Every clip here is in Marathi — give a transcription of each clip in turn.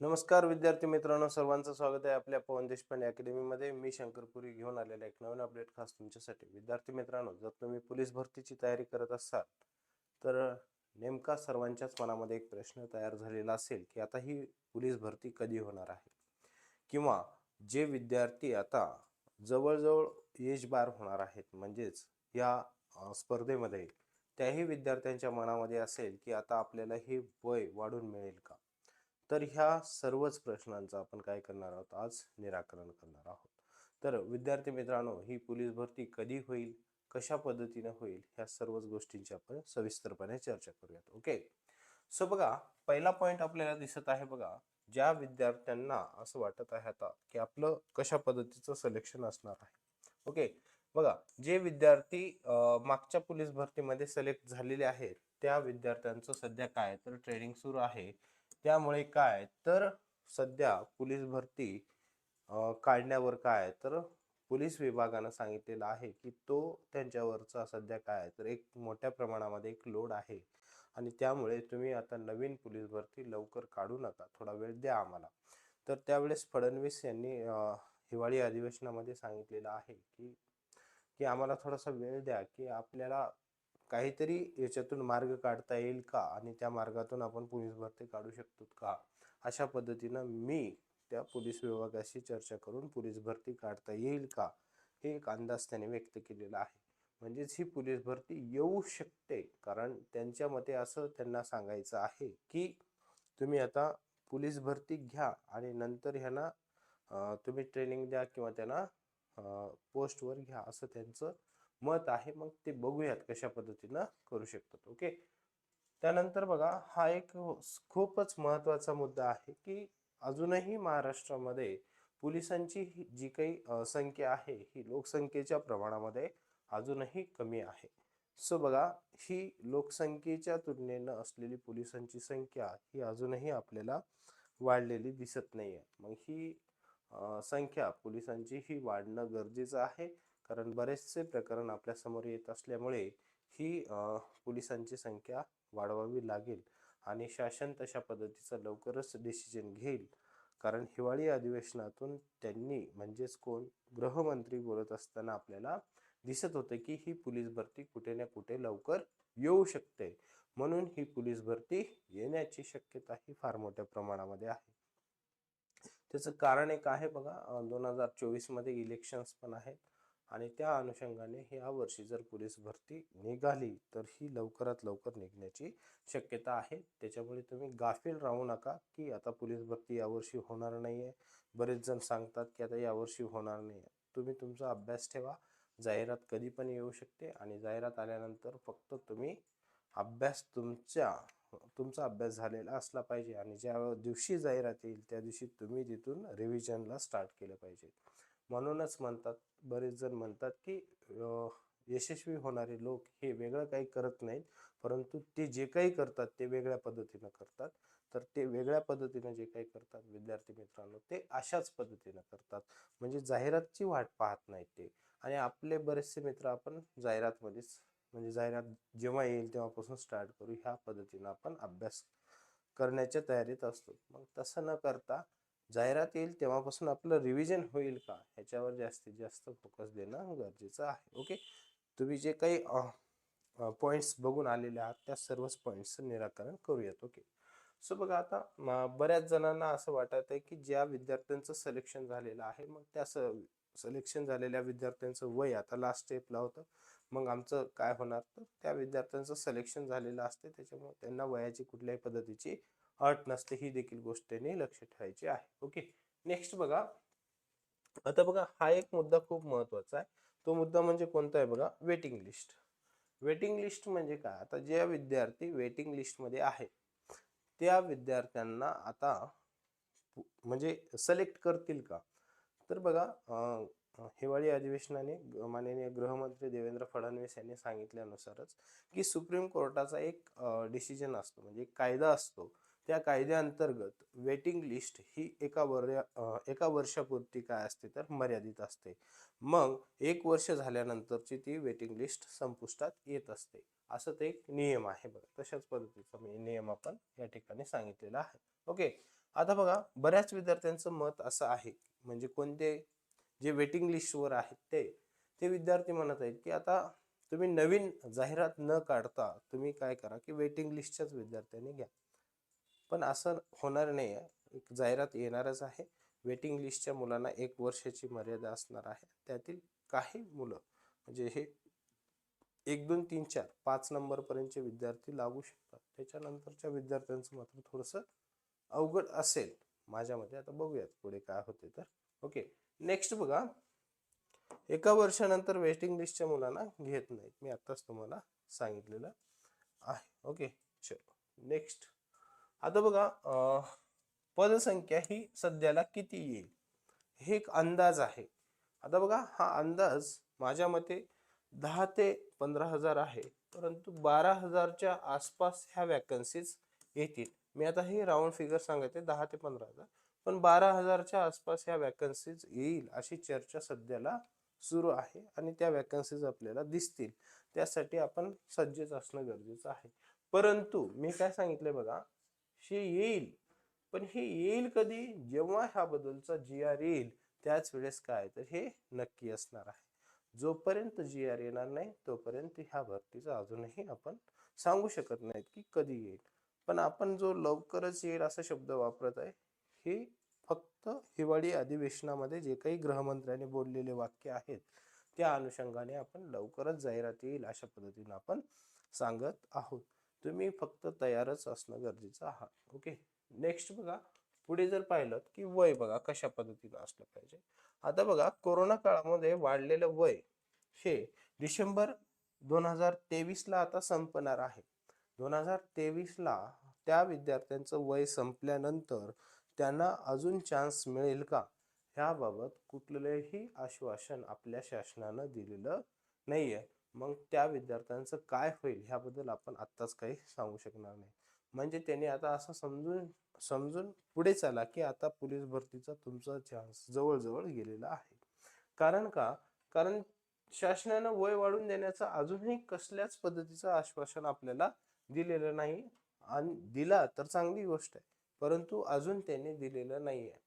नमस्कार विद्यार्थी मित्रांनो सर्वांचं स्वागत आहे आपल्या पवन देशपांडे अकॅडमीमध्ये मी शंकरपुरी घेऊन आलेला एक नवीन अपडेट खास तुमच्यासाठी. विद्यार्थी मित्रांनो जर तुम्ही पोलीस भरतीची तयारी करत असाल तर नेमका सर्वांच्याच मनामध्ये एक प्रश्न तयार झालेला असेल की आता ही पोलीस भरती कधी होणार आहे? किंवा जे विद्यार्थी आता जवळजवळ एज बार होणार आहेत म्हणजेच या स्पर्धेमध्ये त्याही विद्यार्थ्यांच्या मनामध्ये असेल की आता आपल्याला हे वय वाढून मिळेल का? तर ह्या सर्वच प्रश्नांचं आपण काय करणार आहोत? आज निराकरण करणार आहोत. तर विद्यार्थी मित्रांनो ही पोलीस भरती कधी होईल? कशा पद्धतीने होईल? ह्या सर्वच गोष्टींची आपण सविस्तरपणे चर्चा करूयात. ओके? सो बघा पहिला पॉइंट आपल्याला दिसत आहे बघा ज्या विद्यार्थ्यांना असं वाटत आहे आता की आपलं कशा पद्धतीचं सिलेक्शन असणार आहे. ओके? बघा जे विद्यार्थी मागच्या पोलीस भरतीमध्ये सिलेक्ट झालेले आहेत त्या विद्यार्थ्यांचं सध्या काय तर ट्रेनिंग सुरू आहे. त्यामुळे काय? तर सध्या पोलीस भरती काढण्यावर काय? तर पोलीस विभागानं सांगितलेलं आहे की तो त्यांच्यावरचा सध्या काय? तर एक मोठ्या प्रमाणामध्ये एक लोड आहे. आणि त्यामुळे तुम्ही आता नवीन पोलीस भरती लवकर काढू नका. थोडा वेळ द्या आम्हाला. तर त्यावेळेस फडणवीस यांनी हिवाळी अधिवेशनामध्ये सांगितलेलं आहे की की आम्हाला थोडासा वेळ द्या की आपल्याला काहीतरी याच्यातून मार्ग काढता येईल का? आणि त्या मार्गातून आपण पोलीस भरती काढू शकतो का? अशा पद्धतीनं मी त्या पोलीस विभागाशी चर्चा करून पोलीस भरती काढता येईल का? हे एक अंदाज त्याने व्यक्त केलेला आहे. म्हणजेच ही पोलीस भरती येऊ शकते. कारण त्यांच्या मते असं त्यांना सांगायचं आहे की तुम्ही आता पोलीस भरती घ्या आणि नंतर ह्यांना तुम्ही ट्रेनिंग द्या किंवा त्यांना पोस्टवर घ्या असं त्यांचं मत आहे मग ते बघूयात कशा पद्धतीनं करू शकतात. ओके त्यानंतर बघा हा एक खूपच महत्त्वाचा मुद्दा आहे की अजूनही महाराष्ट्रामध्ये पोलिसांची ही जी काही संख्या आहे ही लोकसंख्येच्या प्रमाणामध्ये अजूनही कमी आहे. सो बघा ही लोकसंख्येच्या तुलनेनं असलेली पोलिसांची संख्या ही अजूनही आपल्याला वाढलेली दिसत नाही आहे मग ही संख्या पोलिसांची ही वाढणं गरजेचं आहे. कारण बरेचसे प्रकरण आपल्यासमोर येत असल्यामुळे ही पोलिसांची संख्या वाढवावी लागेल आणि शासन तशा पद्धतीचं लवकरच डिसिजन घेईल. कारण हिवाळी अधिवेशनातून त्यांनी म्हणजेच कोण गृहमंत्री बोलत असताना आपल्याला दिसत होते की ही पोलीस भरती कुठे ना कुठे लवकर येऊ शकते. म्हणून ही पोलीस भरती येण्याची शक्यता ही फार मोठ्या प्रमाणामध्ये आहे. त्याचं कारण एक आहे बघा दोन हजार चोवीसमध्ये इलेक्शन्स पण आहेत. आणि त्या अनुषंगाने ह्या वर्षी जर पोलीस भरती निघाली तर ही लवकरात लवकर निघण्याची शक्यता आहे. त्याच्यामुळे तुम्ही गाफील राहू नका की आता पोलीस भरती यावर्षी होणार नाही आहे बरेच जण सांगतात की आता यावर्षी होणार नाही आहे तुम्ही तुमचा अभ्यास ठेवा. जाहिरात कधी पण येऊ शकते आणि जाहिरात आल्यानंतर फक्त तुम्ही अभ्यास तुमच्या तुमचा अभ्यास झालेला असला पाहिजे आणि ज्या दिवशी जाहिरात येईल त्या दिवशी तुम्ही तिथून रिव्हिजनला स्टार्ट केलं पाहिजे. म्हणूनच म्हणतात बरेच जण म्हणतात की यशस्वी होणारे लोक हे वेगळं काही करत नाहीत. परंतु ते जे काही करतात ते वेगळ्या पद्धतीनं करतात. तर ते वेगळ्या पद्धतीनं जे काही करतात विद्यार्थी मित्रांनो ते अशाच पद्धतीनं करतात. म्हणजे जाहिरातची वाट पाहत नाहीत ते. आणि आपले बरेचसे मित्र आपण जाहिरातमध्येच म्हणजे जाहिरात जेव्हा येईल तेव्हापासून स्टार्ट करू ह्या पद्धतीनं आपण अभ्यास करण्याच्या तयारीत असतो. मग तसं न करता जाहिरात येईल तेव्हापासून आपलं रिव्हिजन होईल का? ह्याच्यावर जास्तीत जास्त फोकस देणं गरजेचं आहे. ओके तुम्ही जे काही पॉईंट्स बघून आलेले आहात त्या सर्वच पॉईंट्सचं निराकरण करूयात. ओके सो बघा आता बऱ्याच जणांना असं वाटत आहे की ज्या विद्यार्थ्यांचं सिलेक्शन झालेलं आहे मग त्या सिलेक्शन झालेल्या विद्यार्थ्यांचं वय आता लास्ट स्टेपला होतं. मग आमचं काय होणार? तर त्या विद्यार्थ्यांचं सिलेक्शन झालेलं असते त्याच्यामुळे त्यांना वयाची कुठल्याही पद्धतीची अट नसते ही देखील गोष्ट लक्ष ठेवायची आहे. ओके? नेक्स्ट बघा. आता बघा हा एक मुद्दा खूप महत्त्वाचा आहे. तो मुद्दा म्हणजे कोणता आहे बघा? वेटिंग लिस्ट वेटिंग लिस्ट म्हणजे काय? आता जे विद्यार्थी वेटिंग लिस्टमध्ये आहे त्या विद्यार्थ्यांना आता पु- म्हणजे सिलेक्ट करतील का? तर बघा हिवाळी अधिवेशनाने माननीय गृहमंत्री देवेंद्र फडणवीस यांनी सांगितल्यानुसारच की सुप्रीम कोर्टाचा एक डिसिजन असतो म्हणजे एक कायदा असतो त्या कायद्याअंतर्गत वेटिंग लिस्ट ही एका वर एका वर्षापुरती काय असते तर मर्यादित असते. मग एक वर्ष झाल्यानंतरची ती वेटिंग लिस्ट संपुष्टात येत असते. असं ते एक नियम आहे बघा. तशाच पद्धतीचा मी नियम आपण या ठिकाणी सांगितलेला आहे. ओके? आता बघा बऱ्याच विद्यार्थ्यांचं मत असं आहे म्हणजे कोणते जे वेटिंग लिस्टवर आहेत ते ते विद्यार्थी म्हणत आहेत की आता तुम्ही नवीन जाहिरात न काढता तुम्ही काय करा की वेटिंग लिस्टच्याच विद्यार्थ्यांनी घ्या. पण असं होणार नाही आहे. एक जाहिरात येणारच आहे. वेटिंग लिस्टच्या मुलांना एक वर्षाची मर्यादा असणार आहे. त्यातील काही मुलं म्हणजे हे एक दोन तीन चार पाच नंबरपर्यंतचे विद्यार्थी लागू शकतात. त्याच्यानंतरच्या विद्यार्थ्यांचं मात्र थोडंसं अवघड असेल माझ्या मते आता बघूयात पुढे काय होते तर. ओके नेक्स्ट बघा. एका वर्षानंतर वेटिंग लिस्टच्या मुलांना घेत नाहीत. मी आत्ताच तुम्हाला सांगितलेलं आहे. ओके चलो. नेक्स्ट. आता बघा पदसंख्या ही सध्याला किती येईल? हे एक अंदाज आहे. आता बघा हा अंदाज माझ्या मते दहा ते पंधरा हजार आहे. परंतु बारा हजारच्या आसपास ह्या वॅकन्सीज येतील. मी आता हे राऊंड फिगर सांगते दहा ते पंधरा हजार. पण बारा हजारच्या आसपास ह्या वॅकन्सीज येईल अशी चर्चा सध्याला सुरू आहे आणि त्या वॅकन्सीज आपल्याला दिसतील. त्यासाठी आपण सज्जच असणं गरजेचं आहे. परंतु मी काय सांगितलंय बघा हे येईल. पण हे येईल कधी? जेव्हा ह्या बदलचा जी आर येईल त्याच वेळेस काय? तर हे नक्की असणार आहे. जोपर्यंत जी आर येणार नाही तोपर्यंत ह्या भरतीचं अजूनही आपण सांगू शकत नाहीत की कधी येईल. पण आपण जो लवकरच येईल असा शब्द वापरत आहे हे फक्त हिवाळी अधिवेशनामध्ये जे काही गृहमंत्र्यांनी बोललेले वाक्य आहेत त्या अनुषंगाने आपण लवकरच जाहिरात येईल अशा पद्धतीने आपण सांगत आहोत. तुम्ही फक्त तयारच असणं गरजेचं आहात ओके नेक्स्ट बघा पुढे जर पाहिलं की वय बघा कशा पद्धतीनं असलं पाहिजे. आता बघा कोरोना काळामध्ये वाढलेलं वय हे डिसेंबर दोन हजार तेवीसला आता संपणार आहे. दोन हजार तेवीसला त्या विद्यार्थ्यांचं वय संपल्यानंतर त्यांना अजून चान्स मिळेल का? ह्याबाबत कुठलंही आश्वासन आपल्या शासनानं दिलेलं नाही आहे मग त्या विद्यार्थ्यांचं काय होईल ह्याबद्दल आपण आत्ताच काही सांगू शकणार नाही. म्हणजे त्यांनी आता असं समजून समजून पुढे चाला की आता पोलीस भरतीचा तुमचा चान्स जवळजवळ गेलेला आहे. कारण का? कारण शासनानं वय वाढून देण्याचं अजूनही कसल्याच पद्धतीचं आश्वासन आपल्याला दिलेलं नाही आणि दिला तर चांगली गोष्ट आहे परंतु अजून त्यांनी दिलेलं नाही आहे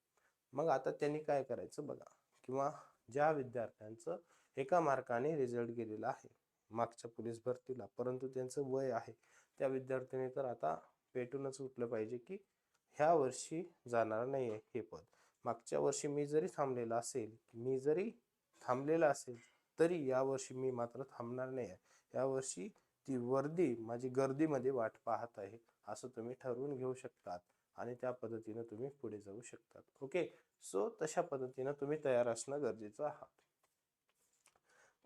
मग आता त्यांनी काय करायचं बघा किंवा ज्या विद्यार्थ्यांचं एका मार्काने रिझल्ट गेलेला आहे. मागच्या पोलीस भरतीला परंतु त्यांचं वय आहे. त्या विद्यार्थ्यांनी तर आता पेटूनच उठलं पाहिजे की ह्या वर्षी जाणार नाही आहे हे पद. मागच्या वर्षी मी जरी थांबलेला असेल मी जरी थांबलेला असेल तरी यावर्षी मी मात्र थांबणार नाही आहे यावर्षी ती वर्दी माझी गर्दीमध्ये वाट पाहत आहे असं तुम्ही ठरवून घेऊ शकतात आणि त्या पद्धतीनं तुम्ही पुढे जाऊ शकतात. ओके? सो तशा पद्धतीनं तुम्ही तयार असणं गरजेचं आहात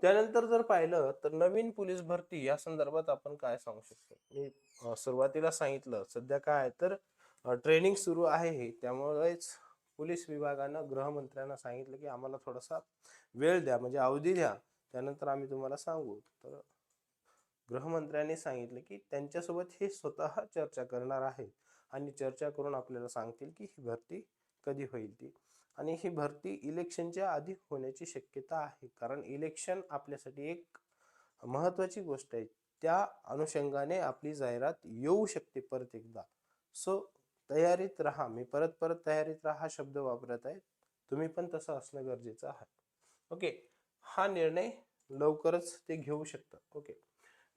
त्यानंतर जर पाहिलं तर नवीन पोलीस भरती या संदर्भात आपण काय सांगू शकतो? मी सुरुवातीला सांगितलं सध्या काय आहे तर ट्रेनिंग सुरू आहे हे. त्यामुळेच पोलीस विभागानं गृहमंत्र्यांना सांगितलं की आम्हाला थोडासा वेळ द्या म्हणजे अवधी द्या. त्यानंतर आम्ही तुम्हाला सांगू. तर गृहमंत्र्यांनी सांगितलं की त्यांच्यासोबत हे स्वतः चर्चा करणार आहेत आणि चर्चा करून आपल्याला सांगतील की ही भरती कधी होईल ती. आणि ही भरती इलेक्शनच्या आधी होण्याची शक्यता आहे. कारण इलेक्शन आपल्यासाठी एक महत्वाची गोष्ट आहे. त्या अनुषंगाने आपली जाहिरात येऊ शकते परत एकदा. सो तयारीत राहा. मी परत परत तयारीत राहा हा शब्द वापरत आहे. तुम्ही पण तसं असणं गरजेचं आहे. ओके हा निर्णय लवकरच ते घेऊ शकतात. ओके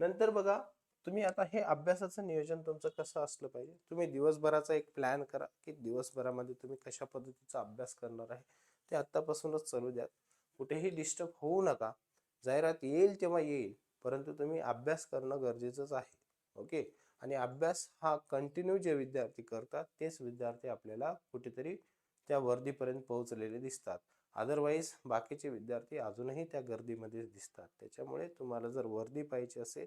नंतर बघा तुम्ही आता हे अभ्यासाचं नियोजन तुमचं कसं असलं पाहिजे? तुम्ही दिवसभराचा एक प्लॅन करा की दिवसभरामध्ये तुम्ही कशा पद्धतीचा अभ्यास करणार आहे ते आत्तापासूनच चालू द्या. कुठेही डिस्टर्ब होऊ नका. जाहिरात येईल तेव्हा येईल परंतु तुम्ही अभ्यास करणं गरजेचंच आहे. ओके आणि अभ्यास हा कंटिन्यू जे विद्यार्थी करतात तेच विद्यार्थी आपल्याला कुठेतरी त्या वर्दीपर्यंत पोहोचलेले दिसतात. अदरवाईज बाकीचे विद्यार्थी अजूनही त्या गर्दीमध्येच दिसतात. त्याच्यामुळे तुम्हाला जर वर्दी पाहिजे असेल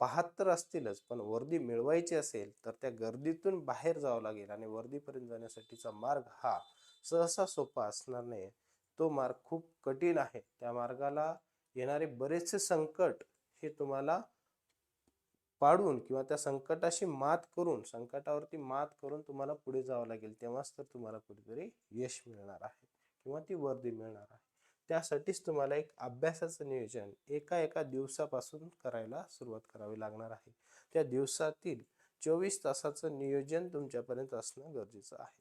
पाहत तर असतीलच पण वर्दी मिळवायची असेल तर त्या गर्दीतून बाहेर जावं लागेल आणि वर्दीपर्यंत जाण्यासाठीचा मार्ग हा सहसा सोपा असणार नाही तो मार्ग खूप कठीण आहे. त्या मार्गाला येणारे बरेचसे संकट हे तुम्हाला पाडून किंवा त्या संकटाशी मात करून संकटावरती मात करून तुम्हाला पुढे जावं लागेल. तेव्हाच तर तुम्हाला कुठेतरी यश मिळणार आहे किंवा ती वर्दी मिळणार आहे. त्यासाठीच तुम्हाला एक अभ्यासाचं नियोजन एका एका दिवसापासून करायला सुरुवात करावी लागणार आहे. त्या दिवसातील चोवीस तासाचं नियोजन तुमच्यापर्यंत असणं गरजेचं आहे.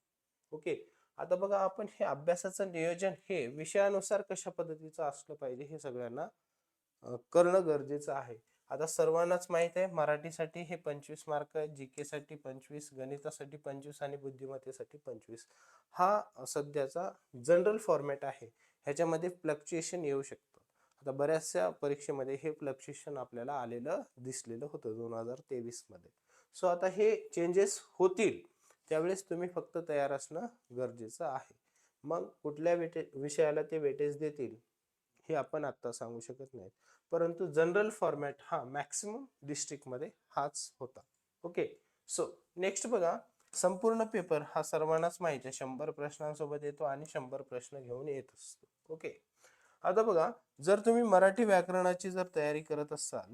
ओके? आता बघा आपण हे अभ्यासाचं नियोजन हे विषयानुसार कशा पद्धतीचं असलं पाहिजे हे सगळ्यांना करणं गरजेचं आहे. आता सर्वांनाच माहीत आहे मराठीसाठी हे पंचवीस मार्क आहे जी के साठी पंचवीस गणितासाठी पंचवीस आणि बुद्धिमत्तेसाठी पंचवीस. हा सध्याचा जनरल फॉर्मॅट आहे. ह्याच्यामध्ये फ्लक्च्युएशन येऊ शकतं. आता बऱ्याचशा परीक्षेमध्ये हे फ्लक्च्युएशन आपल्याला आलेलं दिसलेलं होतं दोन हजार तेवीसमध्ये सो आता हे चेंजेस होतील त्यावेळेस तुम्ही फक्त तयार असणं गरजेचं आहे. मग कुठल्या वेटे विषयाला ते वेटेज देतील हे आपण आत्ता सांगू शकत नाही परंतु जनरल फॉर्मॅट हा मॅक्सिमम डिस्ट्रिक्टमध्ये हाच होता. ओके सो नेक्स्ट बघा संपूर्ण पेपर हा सर्वांनाच माहिती आहे. शंभर प्रश्नांसोबत येतो आणि शंभर प्रश्न घेऊन येत असतो. ओके. आता बघा जर तुम्ही मराठी व्याकरणाची जर तयारी करत असाल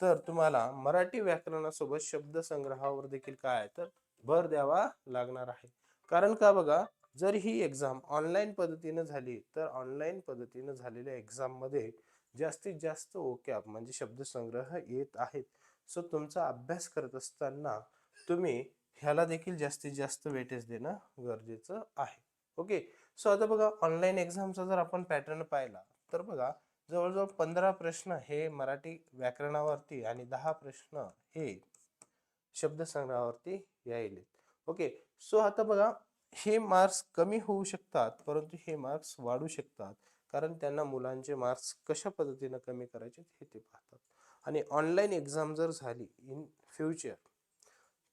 तर तुम्हाला मराठी व्याकरणासोबत शब्दसंग्रहावर देखील काय तर भर द्यावा लागणार आहे. कारण का बघा जर ही एक्झाम ऑनलाईन पद्धतीनं झाली तर ऑनलाईन पद्धतीनं झालेल्या एक्झाममध्ये जास्तीत जास्त ओकॅप म्हणजे शब्दसंग्रह येत आहेत. सो तुमचा अभ्यास करत असताना तुम्ही ह्याला देखील जास्तीत जास्त वेटेज देणं गरजेचं आहे. ओके? सो आता बघा ऑनलाईन एक्झामचा जर आपण पॅटर्न पाहिला तर बघा जवळजवळ पंधरा प्रश्न हे मराठी व्याकरणावरती आणि दहा प्रश्न हे शब्दसंग्रहावरती यायले ओके सो आता बघा हे मार्क्स कमी होऊ शकतात परंतु हे मार्क्स वाढू शकतात कारण त्यांना मुलांचे मार्क्स कशा पद्धतीनं कमी करायचे हे ते पाहतात. आणि ऑनलाईन एक्झाम जर झाली इन फ्युचर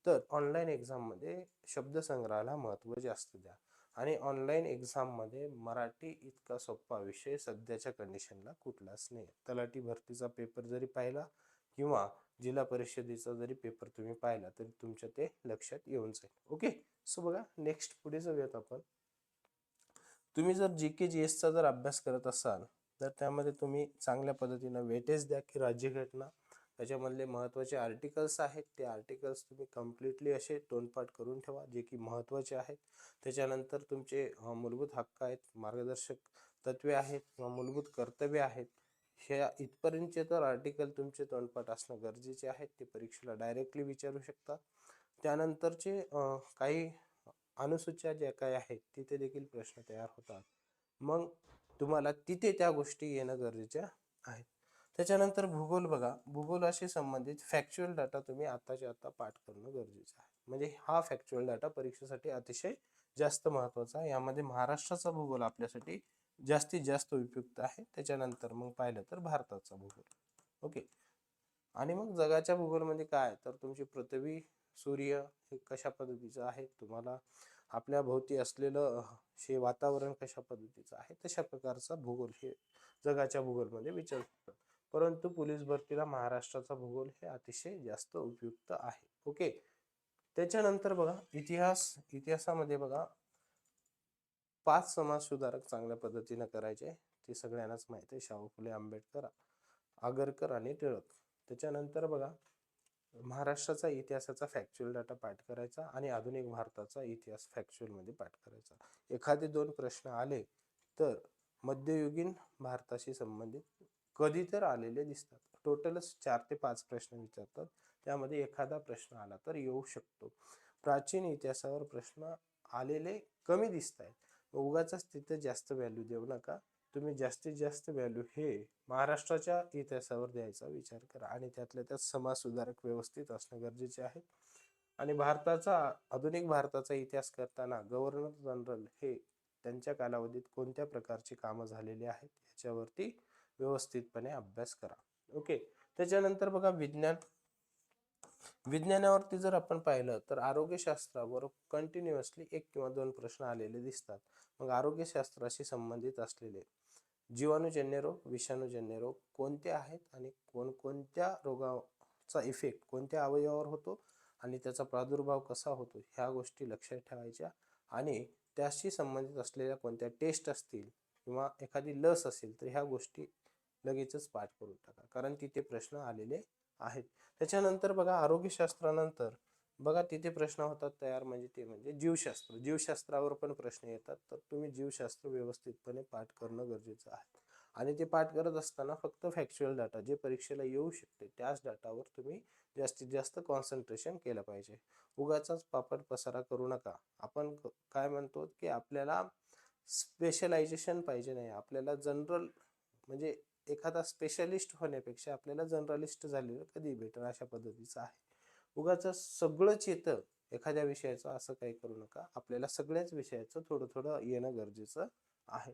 तर ऑनलाईन एक्झाममध्ये शब्दसंग्रहाला महत्त्व जास्त द्या. आणि ऑनलाईन एक्झाममध्ये मराठी इतका सोपा विषय सध्याच्या कंडिशनला कुठलाच नाही. तलाठी भरतीचा पेपर जरी पाहिला किंवा जिल्हा परिषदेचा जरी पेपर तुम्ही पाहिला तरी तुमच्या ते लक्षात येऊन जाईल. ओके सो बघा नेक्स्ट पुढे जाऊयात आपण. तुम्ही जर जी के जी एसचा जर अभ्यास करत असाल तर त्यामध्ये तुम्ही चांगल्या पद्धतीनं वेटेज द्या की राज्यघटना त्याच्यामधले महत्त्वाचे आर्टिकल्स आहेत. ते आर्टिकल्स तुम्ही कम्प्लिटली असे तोंडपाठ करून ठेवा जे की महत्त्वाचे आहेत. त्याच्यानंतर तुमचे मूलभूत हक्क आहेत मार्गदर्शक तत्वे आहेत किंवा मूलभूत कर्तव्य आहेत. ह्या इथपर्यंतचे तर आर्टिकल तुमचे तोंडपाठ असणं गरजेचे आहेत ते परीक्षेला डायरेक्टली विचारू शकता. त्यानंतरचे काही अनुसूच्या ज्या काही आहेत तिथे देखील प्रश्न तयार होतात. मग तुम्हाला तिथे त्या गोष्टी येणं गरजेच्या आहेत त्याच्यानंतर भूगोल बघा. भूगोलाशी संबंधित फॅक्च्युअल डाटा तुम्ही आताच्या आता पाठ करणं गरजेचं आहे. म्हणजे हा फॅक्च्युअल डाटा परीक्षेसाठी अतिशय जास्त महत्त्वाचा आहे. यामध्ये महाराष्ट्राचा भूगोल आपल्यासाठी जास्तीत जास्त उपयुक्त आहे. त्याच्यानंतर मग पाहिलं तर भारताचा भूगोल. ओके. आणि मग जगाच्या भूगोलमध्ये काय तर तुमची पृथ्वी सूर्य हे कशा पद्धतीचं आहे? तुम्हाला आपल्या भोवती असलेलं हे वातावरण कशा पद्धतीचं आहे? तशा प्रकारचा भूगोल हे जगाच्या भूगोलमध्ये विचार परंतु पोलीस भरतीला महाराष्ट्राचा भूगोल हे अतिशय जास्त उपयुक्त आहे. ओके? त्याच्यानंतर बघा इतिहास इतिहासामध्ये बघा पाच समाज सुधारक चांगल्या पद्धतीनं करायचे ते सगळ्यांनाच माहिती आहे. शाहू फुले आंबेडकर आगरकर आणि टिळक. त्याच्यानंतर बघा महाराष्ट्राचा इतिहासाचा फॅक्च्युअल डाटा पाठ करायचा आणि आधुनिक भारताचा इतिहास factual मध्ये पाठ करायचा. एखादे दोन प्रश्न आले तर मध्ययुगीन भारताशी संबंधित कधी तर आलेले दिसतात. टोटलच चार ते पाच प्रश्न विचारतात. त्यामध्ये एखादा प्रश्न आला तर येऊ शकतो. प्राचीन इतिहासावर प्रश्न आलेले कमी दिसत आहेत उगाच तिथे जास्त व्हॅल्यू देऊ नका. तुम्ही जास्तीत जास्त व्हॅल्यू हे महाराष्ट्राच्या इतिहासावर द्यायचा विचार करा आणि त्यातल्या त्यात समाज सुधारक व्यवस्थित असणं गरजेचे आहे. आणि भारताचा आधुनिक भारताचा इतिहास करताना गव्हर्नर जनरल हे त्यांच्या कालावधीत कोणत्या प्रकारची कामं झालेली आहेत याच्यावरती व्यवस्थितपणे अभ्यास करा. ओके त्याच्यानंतर बघा विज्ञान विज्ञानावरती जर आपण पाहिलं तर आरोग्यशास्त्रावर कंटिन्युअसली एक किंवा दोन प्रश्न आलेले दिसतात. मग आरोग्यशास्त्राशी संबंधित असलेले जीवाणूजन्य रोग विषाणूजन्य रोग कोणते आहेत आणि कोणकोणत्या रोगाचा इफेक्ट कोणत्या अवयवावर होतो आणि त्याचा प्रादुर्भाव कसा होतो ह्या गोष्टी लक्षात ठेवायच्या आणि त्याशी संबंधित असलेल्या कोणत्या टेस्ट असतील किंवा एखादी लस असेल तर ह्या गोष्टी लगेचच पाठ करून टाका कारण तिथे प्रश्न आलेले आहेत. त्याच्यानंतर बघा आरोग्यशास्त्रानंतर बघा तिथे प्रश्न होतात तयार म्हणजे ते म्हणजे जीवशास्त्र. जीवशास्त्रावर पण प्रश्न येतात. तर तुम्ही जीवशास्त्र व्यवस्थितपणे पाठ करणं गरजेचं आहे. आणि ते पाठ करत असताना फक्त फॅक्च्युअल डाटा जे परीक्षेला येऊ शकते त्याच डाटावर तुम्ही जास्तीत जास्त कॉन्सन्ट्रेशन केलं पाहिजे. उगाचाच पापड पसारा करू नका. आपण काय म्हणतो की आपल्याला स्पेशलायझेशन पाहिजे नाही. आपल्याला जनरल म्हणजे एखादा स्पेशलिस्ट होण्यापेक्षा आपल्याला जनरलिस्ट झालेलं कधी बेटर अशा पद्धतीचं आहे. उगाच सगळंच येतं एखाद्या विषयाचं असं काही करू नका. आपल्याला सगळ्याच विषयाचं थोडं थोडं येणं गरजेचं आहे.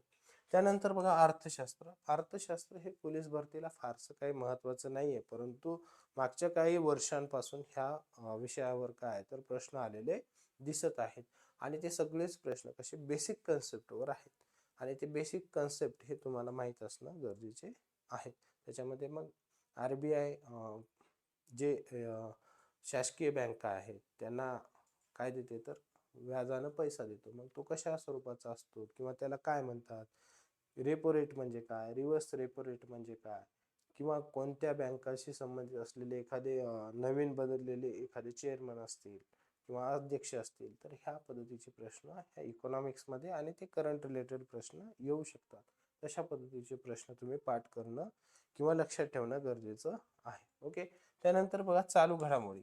त्यानंतर बघा अर्थशास्त्र. अर्थशास्त्र हे पोलीस भरतीला फारसं काही महत्त्वाचं नाही आहे परंतु मागच्या काही वर्षांपासून ह्या विषयावर काय तर प्रश्न आलेले दिसत आहेत. आणि ते सगळेच प्रश्न कसे बेसिक कन्सेप्टवर आहेत. आणि ते बेसिक कन्सेप्ट हे तुम्हाला माहीत असणं गरजेचे आहे. त्याच्यामध्ये मग आर बी आय जे शासकीय बँका आहेत त्यांना काय देते तर व्याजानं पैसा देतो. मग तो कशा स्वरूपाचा असतो किंवा त्याला काय म्हणतात? रेपो रेट म्हणजे काय? रिव्हर्स रेपो रेट म्हणजे काय? किंवा कोणत्या बँकाशी संबंधित असलेले एखादे नवीन बदललेले एखादे चेअरमन असतील किंवा अध्यक्ष असतील तर ह्या पद्धतीचे प्रश्न ह्या इकॉनॉमिक्समध्ये आणि ते करंट रिलेटेड प्रश्न येऊ शकतात. तशा पद्धतीचे प्रश्न तुम्ही पाठ करणं किंवा लक्षात ठेवणं गरजेचं आहे. ओके त्यानंतर बघा चालू घडामोडी.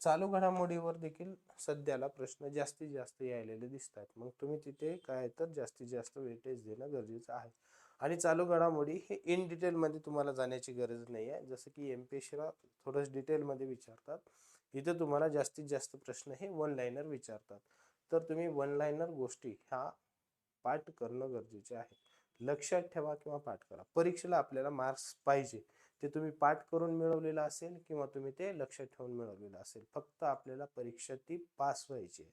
चालू घडामोडीवर देखील सध्याला प्रश्न जास्तीत जास्त यायलेले दिसतात. मग तुम्ही तिथे काय तर जास्तीत जास्त वेटेज देणं गरजेचं आहे. आणि चालू घडामोडी हे इन डिटेलमध्ये तुम्हाला जाण्याची गरज नाही आहे जसं की एम पी एस थोडंसं डिटेलमध्ये विचारतात. इथे तुम्हाला जास्तीत जास्त प्रश्न हे वन लाईनर विचारतात. तर तुम्ही वन लाईनर गोष्टी ह्या पाठ करणं गरजेचे आहे. लक्षात ठेवा किंवा पाठ करा. परीक्षेला आपल्याला मार्क्स पाहिजे. ते तुम्ही पाठ करून मिळवलेलं असेल किंवा तुम्ही ते लक्षात ठेवून मिळवलेलं असेल. फक्त आपल्याला परीक्षा ती पास व्हायची आहे.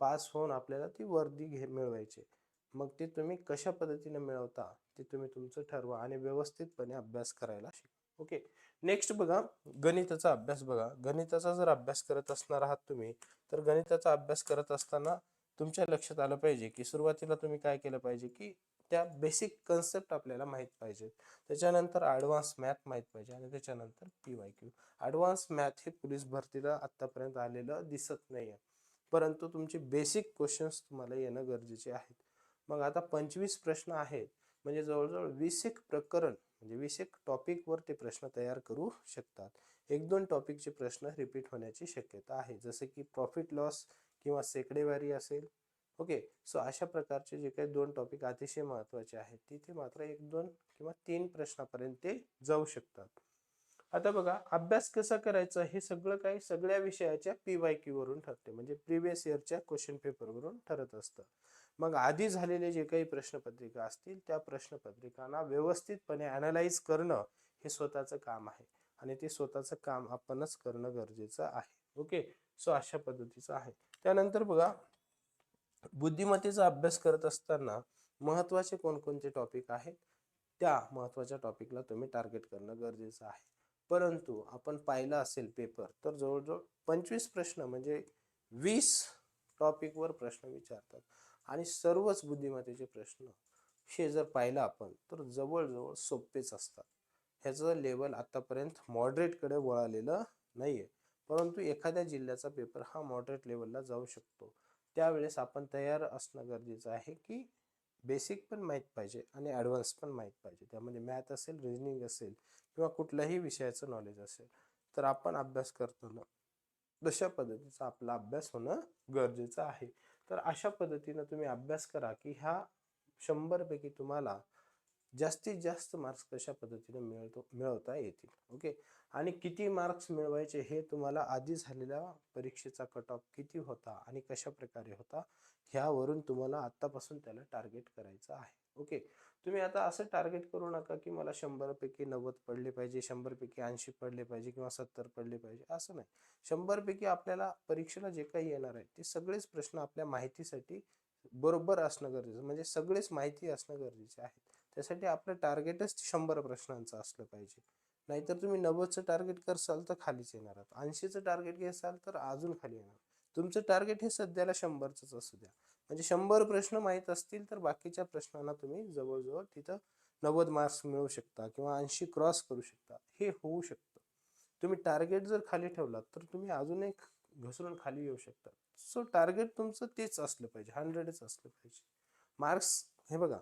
पास होऊन आपल्याला ती वर्दी घे मिळवायची आहे. मग ते तुम्ही कशा पद्धतीने मिळवता ते तुम्ही तुमचं ठरवा आणि व्यवस्थितपणे अभ्यास करायला शिका ओके. नेक्स्ट बघा गणिताचा अभ्यास बघा. गणिताचा जर अभ्यास करत असणार आहात तुम्ही तर गणिताचा अभ्यास करत असताना तुमच्या लक्षात आलं पाहिजे की सुरुवातीला तुम्ही काय केलं पाहिजे की त्या बेसिक कन्सेप्ट आपल्याला माहीत पाहिजेत त्याच्यानंतर ॲडव्हान्स मॅथ माहीत पाहिजे आणि त्याच्यानंतर P Y Q advance math हे पोलीस भरतीला आत्तापर्यंत आलेलं दिसत नाही आहे परंतु तुमचे बेसिक क्वेश्चन्स तुम्हाला येणं गरजेचे आहेत. मग आता पंचवीस प्रश्न आहेत. म्हणजे जवळजवळ वीस एक प्रकरण म्हणजे वीस एक टॉपिकवर ते प्रश्न तयार करू शकतात. एक दोन टॉपिकचे प्रश्न रिपीट होण्याची शक्यता आहे. जसे की प्रॉफिट लॉस किंवा सेकडेवारी असेल. ओके सो अशा प्रकारचे जे काही दोन टॉपिक अतिशय महत्त्वाचे आहेत तिथे मात्र एक दोन किंवा तीन प्रश्नापर्यंत ते जाऊ शकतात. आता बघा अभ्यास कसा करायचा? हे सगळं काही सगळ्या विषयाच्या पी वाय क्यू वरून ठरते. म्हणजे प्रिव्हियस इयरच्या क्वेश्चन पेपरवरून ठरत असतं. मग आधी झालेले जे काही प्रश्नपत्रिका असतील त्या प्रश्नपत्रिकांना व्यवस्थितपणे ॲनालाईज करणं हे स्वतःचं काम आहे. आणि ते स्वतःचं काम आपणच करणं गरजेचं आहे. ओके सो अशा पद्धतीचं आहे. त्यानंतर बघा बुद्धिमत्तेचा अभ्यास करत असताना महत्त्वाचे कोणकोणते टॉपिक आहेत? त्या महत्त्वाच्या टॉपिकला तुम्ही टार्गेट करणं गरजेचं आहे. परंतु आपण पाहिलं असेल पेपर तर जवळजवळ पंचवीस प्रश्न म्हणजे वीस टॉपिकवर प्रश्न विचारतात. आणि सर्वच बुद्धिमत्तेचे प्रश्न हे जर पाहिलं आपण तर जवळजवळ सोपेच असतात. ह्याचं लेवल आतापर्यंत मॉडरेटकडे वळालेलं नाही आहे परंतु एखाद्या जिल्ह्याचा पेपर हा मॉडरेट लेवलला जाऊ शकतो. त्यावेळेस आपण तयार असणं गरजेचं आहे की बेसिक पण माहीत पाहिजे आणि ॲडव्हान्स पण माहीत पाहिजे. त्यामध्ये मॅथ असेल रिजनिंग असेल किंवा कुठल्याही विषयाचं नॉलेज असेल तर आपण अभ्यास करताना तशा पद्धतीचा आपला अभ्यास होणं गरजेचं आहे. तर अशा पद्धतीनं तुम्ही अभ्यास करा की ह्या शंभरपैकी तुम्हाला जास्तीत जास्त मार्क्स कशा पद्धतीने मिळतो मिळवता येतील. ओके आणि किती मार्क्स मिळवायचे हे तुम्हाला आधी झालेल्या परीक्षेचा कट ऑफ किती होता आणि कशा प्रकारे होता ह्यावरून तुम्हाला आत्तापासून त्याला टार्गेट करायचं आहे. ओके तुम्ही आता असं टार्गेट करू नका की मला शंभरपैकी नव्वद पडले पाहिजे शंभरपैकी ऐंशी पडले पाहिजे किंवा सत्तर पडले पाहिजे. असं नाही. शंभरपैकी आपल्याला परीक्षेला जे काही येणार आहे ते सगळेच प्रश्न आपल्या माहितीसाठी बरोबर असणं गरजेचं म्हणजे सगळेच माहिती असणं गरजेचे आहे. त्यासाठी आपलं टार्गेटच शंभर प्रश्नांचं असलं पाहिजे. नाहीतर तुम्ही नव्वदचं टार्गेट करसाल तर खालीच येणार आहात. ऐंशीचं टार्गेट घेसाल तर अजून खाली येणार तुमचं टार्गेट हे सध्याला शंभरचंच असू द्या. म्हणजे शंभर प्रश्न माहीत असतील तर बाकीच्या प्रश्नांना तुम्ही जवळजवळ तिथं नव्वद मार्क्स मिळवू शकता किंवा ऐंशी क्रॉस करू शकता. हे होऊ शकतं. तुम्ही टार्गेट जर खाली ठेवलात तर तुम्ही अजून एक घसरून खाली येऊ शकता. सो टार्गेट तुमचं तेच असलं पाहिजे हंड्रेडच असलं पाहिजे. मार्क्स हे बघा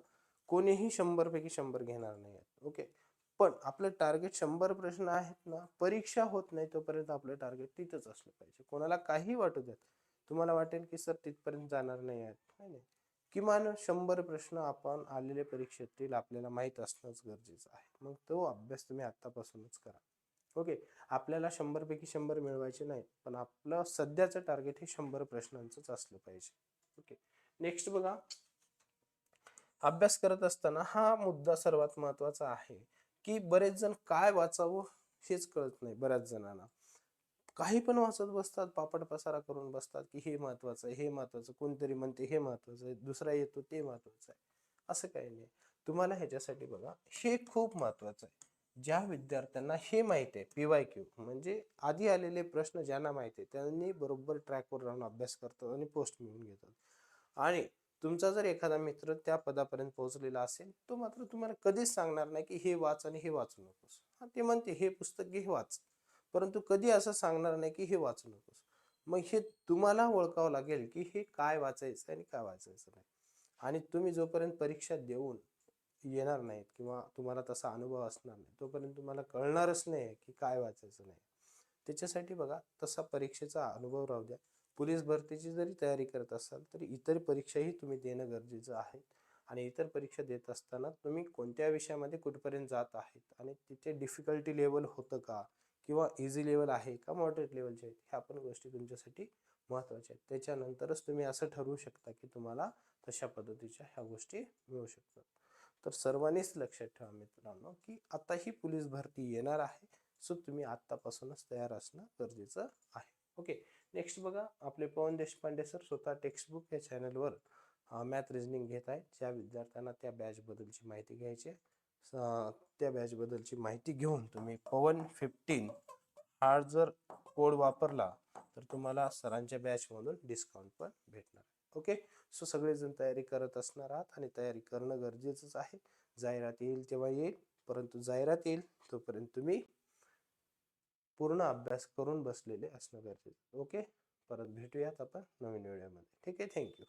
कोणीही शंभरपैकी शंभर घेणार नाही आहेत. ओके पण आपलं टार्गेट शंभर प्रश्न आहेत ना परीक्षा होत नाही तोपर्यंत आपलं टार्गेट तिथंच असलं पाहिजे. कोणाला काही वाटू द्यात तुम्हाला वाटेल की सर तिथपर्यंत जाणार नाही आहेत नाही नाही. किमान शंभर प्रश्न आपण आलेले परीक्षेतील आपल्याला माहीत असणंच गरजेचं आहे. मग तो अभ्यास तुम्ही आत्तापासूनच करा. ओके? आपल्याला शंभर पैकी शंभर मिळवायचे नाहीत पण आपलं सध्याचं टार्गेट हे शंभर प्रश्नांचंच असलं पाहिजे. ओके? नेक्स्ट बघा. अभ्यास करत असताना हा मुद्दा सर्वात महत्त्वाचा आहे. की बरेच जण काय वाचावं हेच कळत नाही बऱ्याच जणांना. काही पण वाचत बसतात पापड पसारा करून बसतात की हे महत्वाचं आहे हे महत्वाचं कोणतरी म्हणते हे महत्वाचं आहे दुसरा येतो ते महत्वाचं आहे. असं काही नाही. तुम्हाला ह्याच्यासाठी बघा हे खूप महत्वाचं आहे. ज्या विद्यार्थ्यांना हे माहिती आहे पीवाय क्यू म्हणजे आधी आलेले प्रश्न ज्यांना माहिती आहे त्यांनी बरोबर ट्रॅकवर राहून अभ्यास करतात आणि पोस्ट मिळवून घेतात. आणि तुमचा जर एखादा मित्र त्या पदापर्यंत पोहोचलेला असेल तो मात्र तुम्हाला कधीच सांगणार नाही की हे वाच आणि हे वाचू नकोस. हा ते म्हणते हे पुस्तक घे हे वाच. परंतु कधी असं सांगणार नाही की हे वाचू नकोस. मग हे तुम्हाला ओळखावं लागेल की हे काय वाचायचं आणि काय वाचायचं नाही. आणि तुम्ही जोपर्यंत परीक्षा देऊन येणार नाहीत किंवा तुम्हाला तसा अनुभव असणार नाही तोपर्यंत तुम्हाला कळणारच नाही की काय वाचायचं नाही. त्याच्यासाठी बघा तसा परीक्षेचा अनुभव राहू द्या. पोलीस भरतीची जरी तयारी करत असाल तरी इतर परीक्षाही तुम्ही देणं गरजेचं आहे. आणि इतर परीक्षा देत असताना तुम्ही कोणत्या विषयामध्ये कुठपर्यंत जात आहेत आणि तिथे डिफिकल्टी लेवल होतं का? किंवा इझी लेवल आहे का? मॉडरेट लेवलचे आहेत ह्या पण गोष्टी तुमच्यासाठी महत्त्वाच्या आहेत. त्याच्यानंतरच तुम्ही असं ठरवू शकता की तुम्हाला तशा पद्धतीच्या ह्या गोष्टी मिळू शकतात. तर सर्वांनीच लक्षात ठेवा मित्रांनो की आता ही पोलीस भरती येणार आहे. सो तुम्ही आत्तापासूनच तयार असणं गरजेचं आहे. ओके? नेक्स्ट बघा आपले पवन देशपांडे सर स्वतः टेक्स्टबुक या चॅनलवर मॅथ रिजनिंग घेत आहेत. ज्या विद्यार्थ्यांना त्या बॅचबद्दलची माहिती घ्यायची आहे. स- त्या बॅचबद्दलची माहिती घेऊन तुम्ही पवन फिफ्टीन हा जर कोड वापरला तर तुम्हाला सरांच्या बॅचमधून डिस्काउंट पण भेटणार ओके सो सगळेजण तयारी करत असणार आहात आणि तयारी करणं गरजेचंच आहे. जाहिरात येईल तेव्हा येईल परंतु जाहिरात येईल तोपर्यंत तुम्ही पूर्ण अभ्यास करून बसलेले असणं गरजेचं ओके? परत भेटूयात आपण नवीन व्हिडिओमध्ये ठीक आहे? थँक्यू.